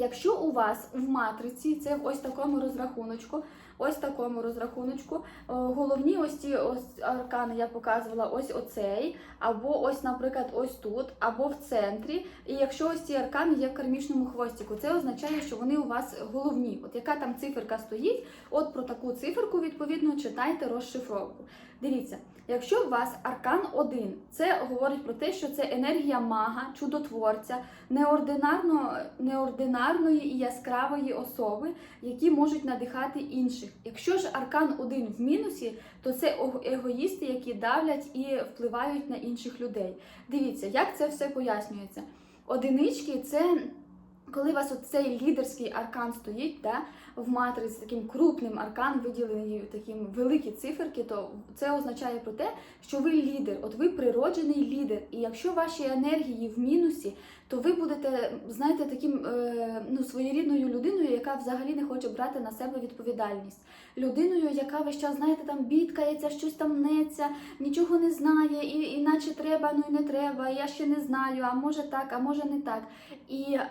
Якщо у вас в матриці, це в ось такому розрахуночку, ось такому розрахуночку, е, головні ось ці ось аркани я показувала ось оцей, або ось, наприклад, ось тут, або в центрі. І якщо ось ці аркани є в кармічному хвостику, це означає, що вони у вас головні. От яка там циферка стоїть, от про таку циферку, відповідно, читайте розшифровку. Дивіться, якщо у вас аркан 1, це говорить про те, що це енергія мага, чудотворця, неординарно, неординарної і яскравої особи, які можуть надихати інших. Якщо ж аркан 1 в мінусі, то це егоїсти, які давлять і впливають на інших людей. Дивіться, як це все пояснюється. Одинички це. Коли у вас цей лідерський аркан стоїть, да, в матриці таким крупним аркан виділений таким великі циферки, то це означає про те, що ви лідер, от ви природжений лідер. І якщо ваші енергії в мінусі, то ви будете, знаєте, таким е, ну, своєрідною людиною, яка взагалі не хоче брати на себе відповідальність. Людиною, яка весь час, знаєте, там бідкається, щось там мнеться, нічого не знає, і іначе треба, ну і не треба, я ще не знаю, а може так, а може не так. І е,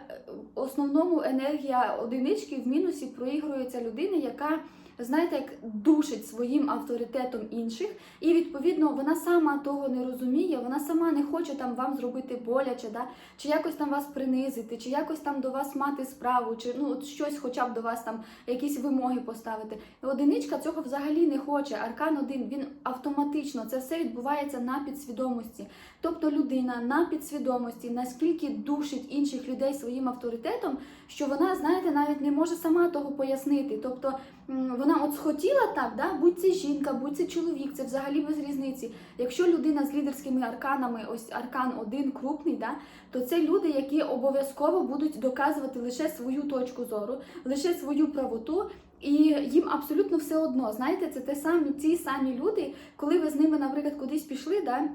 в основному енергія одинички в мінусі проігрується людина, яка, знаєте, як душить своїм авторитетом інших, і відповідно вона сама того не розуміє, вона сама не хоче там вам зробити боляче, да? чи якось там вас принизити, чи якось там до вас мати справу, чи ну от щось, хоча б до вас там якісь вимоги поставити. Одиничка цього взагалі не хоче. Аркан один він автоматично це все відбувається на підсвідомості. Тобто людина на підсвідомості наскільки душить інших людей своїм авторитетом, що вона, знаєте, навіть не може сама того пояснити. Тобто м, вона от схотіла так, да? будь це жінка, будь це чоловік, це взагалі без різниці. Якщо людина з лідерськими арканами, ось аркан один крупний, да? то це люди, які обов'язково будуть доказувати лише свою точку зору, лише свою правоту. І їм абсолютно все одно. Знаєте, це те самі ті самі люди, коли ви з ними, наприклад, кудись пішли, да?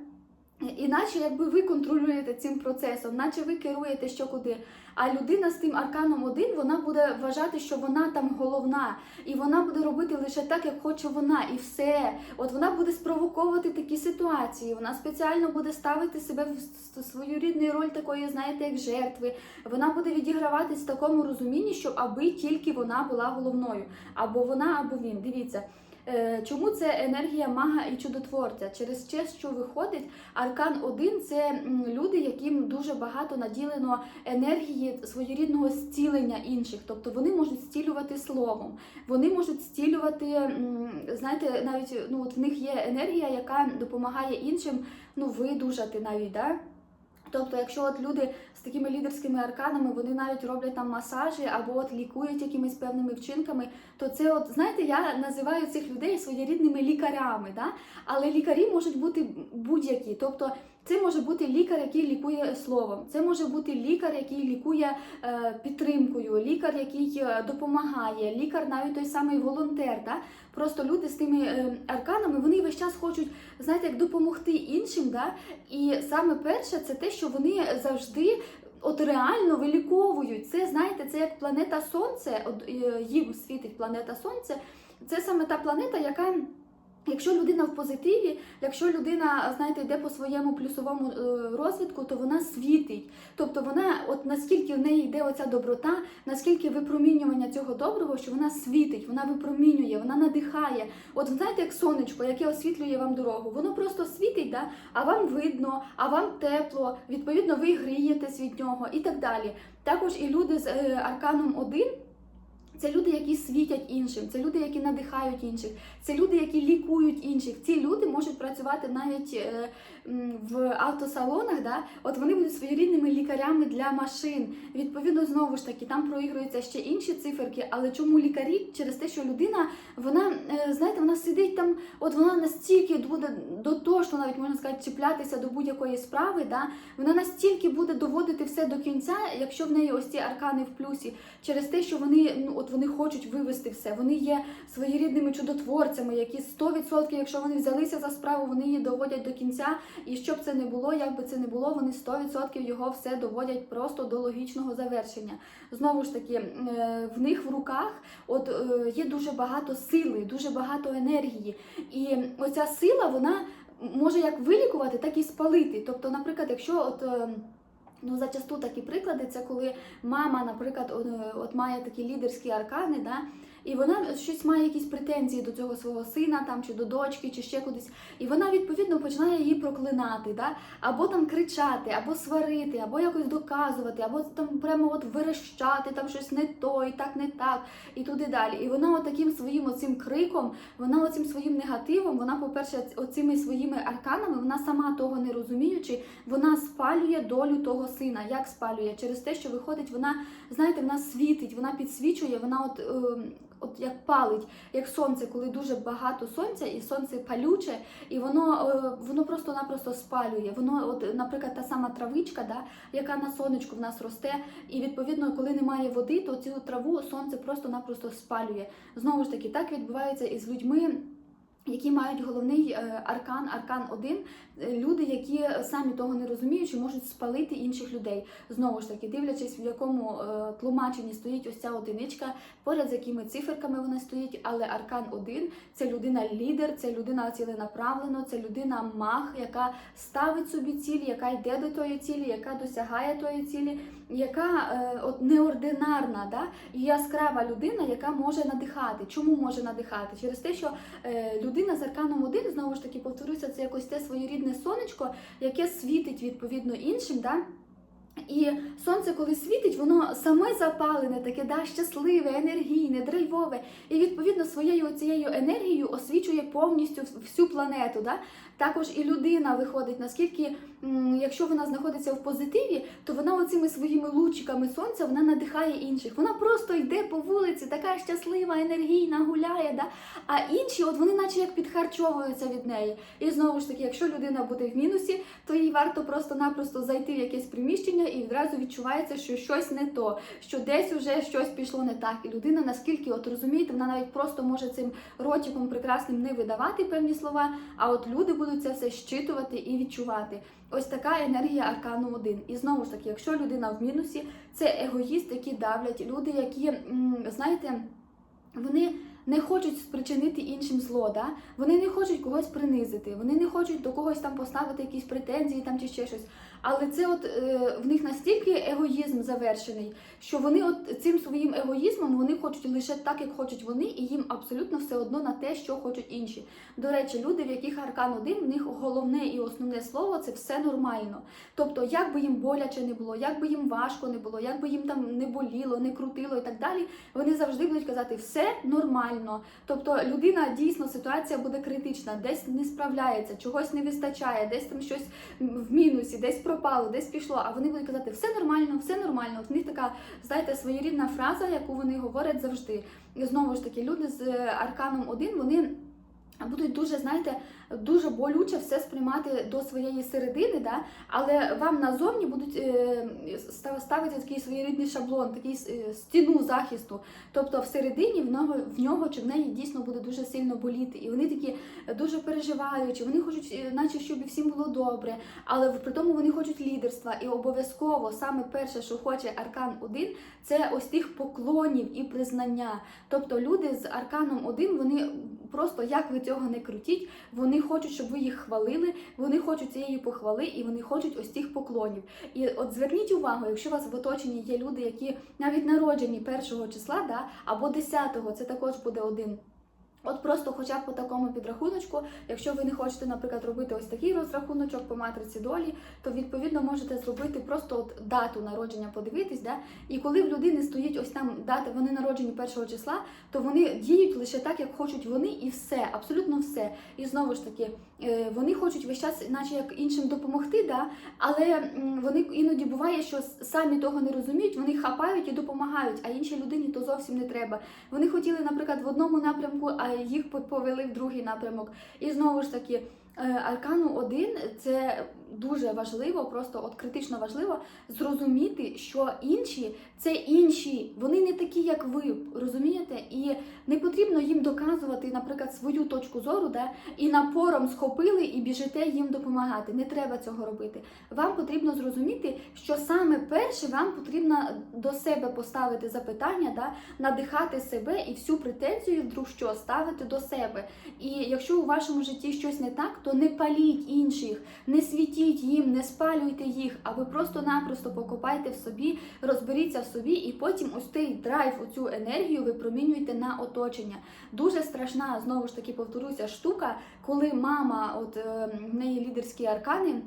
Іначе якби ви контролюєте цим процесом, наче ви керуєте що куди. А людина з тим арканом один, вона буде вважати, що вона там головна, і вона буде робити лише так, як хоче вона, і все. От вона буде спровоковувати такі ситуації. Вона спеціально буде ставити себе в свою рідну роль такої, знаєте, як жертви. Вона буде відіграватись в такому розумінні, що аби тільки вона була головною, або вона, або він. Дивіться. Е, Чому це енергія мага і чудотворця? Через те, що виходить, аркан 1 це люди, яким дуже багато наділено енергії своєрідного зцілення інших. Тобто вони можуть зцілювати словом, вони можуть зцілювати, знаєте, навіть ну от в них є енергія, яка допомагає іншим ну видужати навіть. Да? Тобто, якщо от люди з такими лідерськими арканами, вони навіть роблять там масажі або от лікують якимись певними вчинками, то це, от знаєте, я називаю цих людей своєрідними лікарями. Да? Але лікарі можуть бути будь-які. Тобто, це може бути лікар, який лікує словом, це може бути лікар, який лікує е, підтримкою, лікар, який е, допомагає, лікар, навіть той самий волонтер. Да? Просто люди з тими е, арканами вони весь час хочуть, знаєте, як допомогти іншим. Да? І саме перше, це те, що вони завжди. От реально виліковують це, знаєте, це як планета Сонце, от їм світить планета Сонце. Це саме та планета, яка, якщо людина в позитиві, якщо людина, знаєте, йде по своєму плюсовому е, розвитку, то вона світить. Тобто вона, от наскільки в неї йде оця доброта, наскільки випромінювання цього доброго, що вона світить, вона випромінює, вона надихає. От знаєте, як сонечко, яке освітлює вам дорогу, воно просто світить, да? а вам видно, а вам тепло, відповідно, ви грієтесь від нього і так далі. Також і люди з е, арканом 1 це люди, які світять іншим, це люди, які надихають інших, це люди, які лікують інших. Ці люди можуть працювати навіть е, в автосалонах. Да? От вони будуть своєрідними лікарями для машин. Відповідно, знову ж таки, там проігруються ще інші циферки. Але чому лікарі? Через те, що людина, вона, е, знаєте, вона сидить там, от вона настільки буде до того, що навіть можна сказати, чіплятися до будь-якої справи. Да? Вона настільки буде доводити все до кінця, якщо в неї ось ці аркани в плюсі, через те, що вони ну от вони хочуть вивести все. Вони є своєрідними чудотворцями, які 100%, якщо вони взялися за справу, вони її доводять до кінця. І щоб це не було, як би це не було, вони 100% його все доводять просто до логічного завершення. Знову ж таки, е, в них в руках от е, є дуже багато сили, дуже багато енергії. І оця сила, вона може як вилікувати, так і спалити. Тобто, наприклад, якщо от. Ну, зачасту такі приклади, це коли мама, наприклад, от має такі лідерські аркани, да, і вона щось має якісь претензії до цього свого сина, там чи до дочки, чи ще кудись, і вона відповідно починає її проклинати, да, або там кричати, або сварити, або якось доказувати, або там прямо от верещати, там щось не то, і так не так, і туди далі. І вона от таким своїм оцим криком, вона оцим своїм негативом, вона, по-перше, оцими своїми арканами, вона сама того не розуміючи, вона спалює долю того сина. Як спалює? Через те, що виходить, вона, знаєте, вона світить, вона підсвічує, вона от. е, От як палить, як сонце, коли дуже багато сонця, і сонце палюче, і воно е, воно просто-напросто спалює. Воно, от, наприклад, та сама травичка, да, яка на сонечку в нас росте, і відповідно, коли немає води, то цю траву сонце просто-напросто спалює. Знову ж таки, так відбувається і з людьми. Які мають головний е, аркан, аркан 1, е, люди, які самі того не розуміючи, можуть спалити інших людей. Знову ж таки, дивлячись, в якому е, тлумаченні стоїть ось ця одиничка, поряд з якими циферками вона стоїть, але аркан 1 це людина лідер, це людина ціленаправлена, це людина маг, яка ставить собі цілі, яка йде до тої цілі, яка досягає тої цілі, яка е, от неординарна, да? і яскрава людина, яка може надихати. Чому може надихати? Через те, що е, людина з арканом 1, знову ж таки, повторюся, це якось те своєрідне сонечко, яке світить відповідно іншим. Да? І сонце, коли світить, воно саме запалене, таке да, щасливе, енергійне, драйвове. І відповідно своєю цією енергією освічує повністю всю планету. Да? Також і людина виходить, наскільки, якщо вона знаходиться в позитиві, то вона оцими своїми лучиками сонця вона надихає інших. Вона просто йде по вулиці, така щаслива, енергійна, гуляє. Да? А інші, от вони наче як підхарчовуються від неї. І знову ж таки, якщо людина буде в мінусі, то їй варто просто-напросто зайти в якесь приміщення і відразу відчувається, що щось не то, що десь уже щось пішло не так. І людина наскільки, от розумієте, вона навіть просто може цим ротиком прекрасним не видавати певні слова, а от люди будуть це все щитувати і відчувати. Ось така енергія аркану 1. І знову ж таки, якщо людина в мінусі, це егоїст, які давлять, люди, які, знаєте, вони не хочуть спричинити іншим зло, да? вони не хочуть когось принизити, вони не хочуть до когось там поставити якісь претензії там чи ще щось. Але це от е, в них настільки егоїзм завершений, що вони от цим своїм егоїзмом вони хочуть лише так, як хочуть вони, і їм абсолютно все одно на те, що хочуть інші. До речі, люди, в яких аркан один, в них головне і основне слово це все нормально. Тобто, як би їм боляче не було, як би їм важко не було, як би їм там не боліло, не крутило і так далі, вони завжди будуть казати все нормально. Тобто людина дійсно ситуація буде критична, десь не справляється, чогось не вистачає, десь там щось в мінусі, десь пропало, десь пішло. А вони будуть казати все нормально, все нормально. От в них така, знаєте, своєрідна фраза, яку вони говорять завжди. І знову ж таки, люди з е, арканом 1, вони. Будуть дуже, знаєте, дуже болюче все сприймати до своєї середини, да? але вам назовні будуть е, ставити такий своєрідний шаблон, такий е, стіну захисту. Тобто всередині в нього, в нього чи в неї дійсно буде дуже сильно боліти. І вони такі дуже переживаючі, вони хочуть, е, наче щоб всім було добре, але при тому вони хочуть лідерства. І обов'язково саме перше, що хоче Аркан 1, це ось тих поклонів і признання. Тобто люди з Арканом 1, вони просто як ви цього не крутіть, вони хочуть, щоб ви їх хвалили, вони хочуть цієї похвали і вони хочуть ось цих поклонів. І от зверніть увагу, якщо у вас в оточенні є люди, які навіть народжені першого числа, да, або 10-го, це також буде один. От просто хоча б по такому підрахуночку, якщо ви не хочете, наприклад, робити ось такий розрахуночок по матриці долі, то відповідно можете зробити просто от дату народження, подивитись, да? і коли в людини стоїть ось там дата, вони народжені першого числа, то вони діють лише так, як хочуть вони, і все, абсолютно все. І знову ж таки, е, вони хочуть весь час, наче як іншим допомогти, да? але вони іноді буває, що самі того не розуміють, вони хапають і допомагають, а іншій людині то зовсім не треба. Вони хотіли, наприклад, в одному напрямку, а їх по- повели в другий напрямок. І знову ж таки, е, аркану 1 це дуже важливо, просто от критично важливо зрозуміти, що інші це інші, вони не такі, як ви, розумієте? І не потрібно їм доказувати, наприклад, свою точку зору, да, і напором схопили і біжите їм допомагати. Не треба цього робити. Вам потрібно зрозуміти, що саме перше вам потрібно до себе поставити запитання, да, надихати себе і всю претензію вдруг що ставити до себе. І якщо у вашому житті щось не так, то не паліть інших, не світіть шкодіть їм, не спалюйте їх, а ви просто-напросто покопайте в собі, розберіться в собі, і потім ось цей драйв, оцю енергію випромінюєте на оточення. Дуже страшна, знову ж таки повторюся, штука, коли мама, от е, в неї лідерські аркани.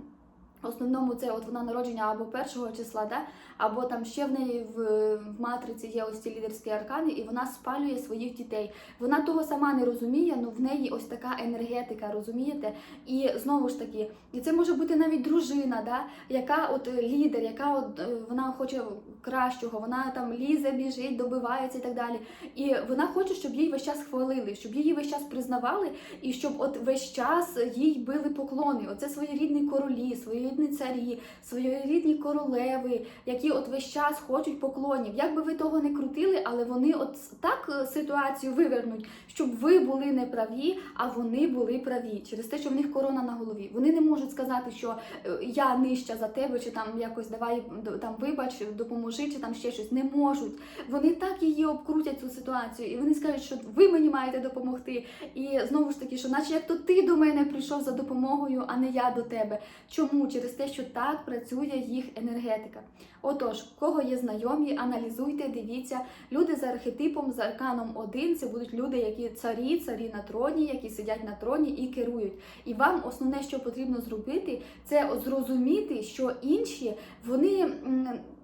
В основному це от вона народження або першого числа, да? або там ще в неї в, в матриці є ось ці лідерські аркани, і вона спалює своїх дітей. Вона того сама не розуміє, але в неї ось така енергетика, розумієте? І знову ж таки, і це може бути навіть дружина, да? яка от лідер, яка от е, вона хоче кращого, вона там лізе, біжить, добивається і так далі. І вона хоче, щоб їй весь час хвалили, щоб її весь час признавали, і щоб от весь час їй били поклони. Оце своєрідні королі, своєрідні царі, своєрідні королеви, які от весь час хочуть поклонів. Як би ви того не крутили, але вони от так е, ситуацію вивернуть, щоб ви були неправі, а вони були праві через те, що в них корона на голові. Вони не можуть сказати, що е, я нижча за тебе, чи там якось давай там вибач, допоможи, чи там ще щось. Не можуть. Вони так її обкрутять цю ситуацію, і вони скажуть, що ви мені маєте допомогти. І знову ж таки, що наче як то ти до мене прийшов за допомогою, а не я до тебе. Чому? Через те, що так працює їх енергетика. Отож, кого є знайомі, аналізуйте, дивіться. Люди з архетипом, з арканом 1 це будуть люди, які царі, царі на троні, які сидять на троні і керують. І вам основне, що потрібно зробити, це зрозуміти, що інші вони.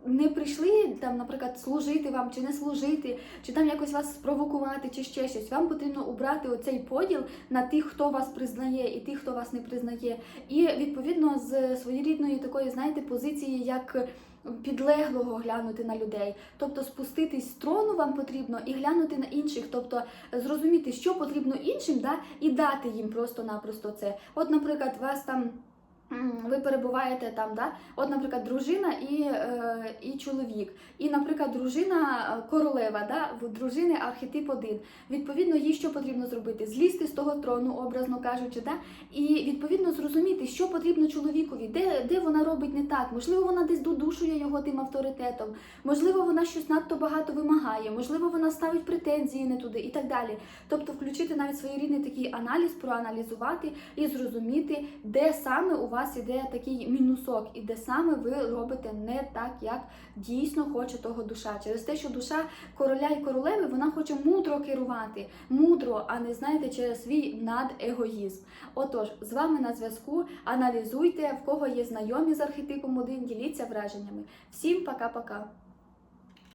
Не прийшли там, наприклад, служити вам чи не служити, чи там якось вас спровокувати, чи ще щось. Вам потрібно убрати оцей поділ на тих, хто вас признає, і тих, хто вас не признає. І відповідно з своєрідної такої, знаєте, позиції, як підлеглого глянути на людей. Тобто спуститись з трону вам потрібно і глянути на інших, тобто зрозуміти, що потрібно іншим, да, і дати їм просто-напросто це. От, наприклад, вас там. Ви перебуваєте там, да? От, наприклад, дружина і, е, і чоловік. І, наприклад, дружина е, королева, да? дружини архетип один. Відповідно, їй що потрібно зробити? Злізти з того трону, образно кажучи, да? і відповідно зрозуміти, що потрібно чоловікові, де, де вона робить не так. Можливо, вона десь додушує його тим авторитетом, можливо, вона щось надто багато вимагає, можливо, вона ставить претензії не туди і так далі. Тобто, включити навіть своєрідний такий аналіз, проаналізувати і зрозуміти, де саме у вас іде такий мінусок, і де саме ви робите не так, як дійсно хоче того душа. Через те, що душа короля і королеви вона хоче мудро керувати, мудро, а не знаєте, через свій надегоїзм. Отож, з вами на зв'язку. Аналізуйте, в кого є знайомі з архетипом 1, діліться враженнями. Всім пока-пока.